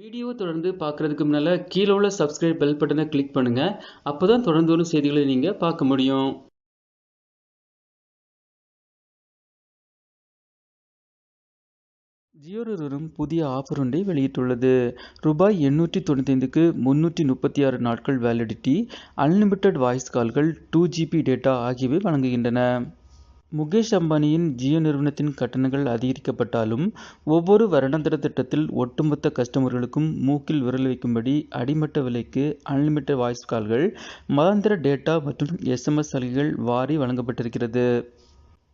Video தொடர்ந்து பார்க்குறதுக்கு முன்னால் கீழே உள்ள சப்ஸ்கிரைப் பெல் பட்டனை கிளிக் பண்ணுங்கள் அப்போ தான் தொடர்ந்து வரும் செய்திகளை நீங்கள் பார்க்க முடியும். ஜியோ நிறுவனம் புதிய ஆஃபர் ஒன்றை வெளியிட்டுள்ளது. ரூபாய் எண்ணூற்றி தொண்ணூத்தைந்துக்கு முந்நூற்றி முப்பத்தி ஆறு நாட்கள் வேலிடிட்டி அன்லிமிட்டெட் வாய்ஸ் கால்கள் டூ ஜிபி டேட்டா ஆகியவை வழங்குகின்றன. முகேஷ் அம்பானியின் ஜியோ நிறுவனத்தின் கட்டணங்கள் அதிகரிக்கப்பட்டாலும் ஒவ்வொரு வருடாந்திர திட்டத்தில் ஒட்டுமொத்த கஸ்டமர்களுக்கும் மூக்கில் விரல் வைக்கும்படி அடிமட்ட விலைக்கு அன்லிமிட்டட் வாய்ஸ் கால்கள் மாதாந்திர டேட்டா மற்றும் எஸ்எம்எஸ் சலுகைகள் வாரி வழங்கப்பட்டிருக்கிறது.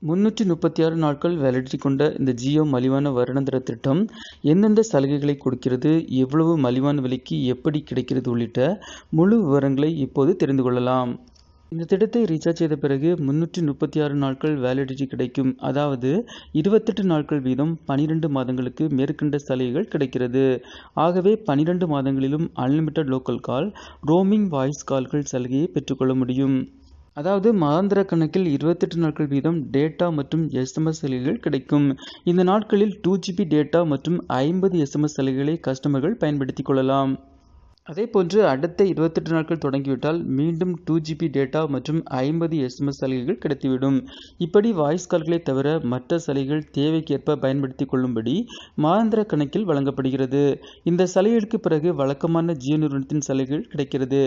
முன்னூற்றி முப்பத்தி ஆறு நாட்கள் வேலிடிட்டி கொண்ட இந்த ஜியோ மலிவான வருடாந்திர திட்டம் எந்தெந்த சலுகைகளை கொடுக்கிறது எவ்வளவு மலிவான விலைக்கு எப்படி கிடைக்கிறது உள்ளிட்ட முழு விவரங்களை இப்போது தெரிந்து கொள்ளலாம். இந்த திட்டத்தை ரீசார்ஜ் செய்த பிறகு முன்னூற்றி முப்பத்தி ஆறு நாட்கள் வேலிடிட்டி கிடைக்கும். அதாவது இருபத்தெட்டு நாட்கள் வீதம் பனிரெண்டு மாதங்களுக்கு மேற்கண்ட சலுகைகள் கிடைக்கிறது. ஆகவே பனிரெண்டு மாதங்களிலும் unlimited local call roaming voice கால்கள் சலுகையை பெற்றுக்கொள்ள முடியும். அதாவது மாதாந்திர கணக்கில் இருபத்தெட்டு நாட்கள் வீதம் டேட்டா மற்றும் எஸ்எம்எஸ் சலுகைகள் கிடைக்கும். இந்த நாட்களில் டூ ஜிபி டேட்டா மற்றும் ஐம்பது எஸ்எம்எஸ் சலுகைகளை கஸ்டமர்கள் பயன்படுத்திக் கொள்ளலாம். அதே போன்று அடுத்த இருபத்தெட்டு நாட்கள் தொடங்கிவிட்டால் மீண்டும் டூ ஜிபி டேட்டா மற்றும் ஐம்பது எஸ்எம்எஸ் சலுகைகள் கிடைத்துவிடும். இப்படி வாய்ஸ் கால்களை தவிர மற்ற சலுகைகள் தேவைக்கேற்ப பயன்படுத்தி கொள்ளும்படி மாதாந்திர கணக்கில் வழங்கப்படுகிறது. இந்த சலுகைகளுக்கு பிறகு வழக்கமான ஜியோ நிறுவனத்தின் சலுகைகள் கிடைக்கிறது.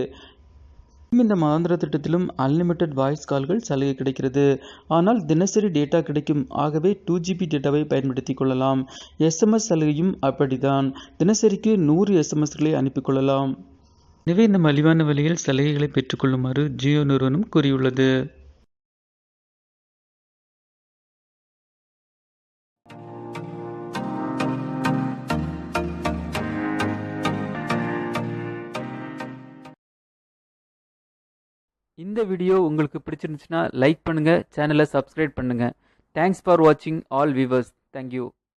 இந்த மாதாந்திர திட்டத்திலும் அன்லிமிட்டெட் வாய்ஸ் கால்கள் சலுகை கிடைக்கிறது. ஆனால் தினசரி டேட்டா கிடைக்கும். ஆகவே டூ ஜிபி டேட்டாவை பயன்படுத்தி கொள்ளலாம். எஸ்எம்எஸ் சலுகையும் அப்படிதான் தினசரிக்கு நூறு எஸ்எம்எஸ்களை அனுப்பிக் கொள்ளலாம். எனவே இந்த மலிவான விலையில் சலுகைகளை பெற்றுக்கொள்ளுமாறு ஜியோ நிறுவனம் கூறியுள்ளது. இந்த வீடியோ உங்களுக்கு பிடிச்சிருந்துச்சுன்னா லைக் பண்ணுங்கள் சேனலை சப்ஸ்கிரைப் பண்ணுங்கள் தேங்க்ஸ் ஃபார் வாட்சிங் ஆல் வியூவர்ஸ் தேங்க்யூ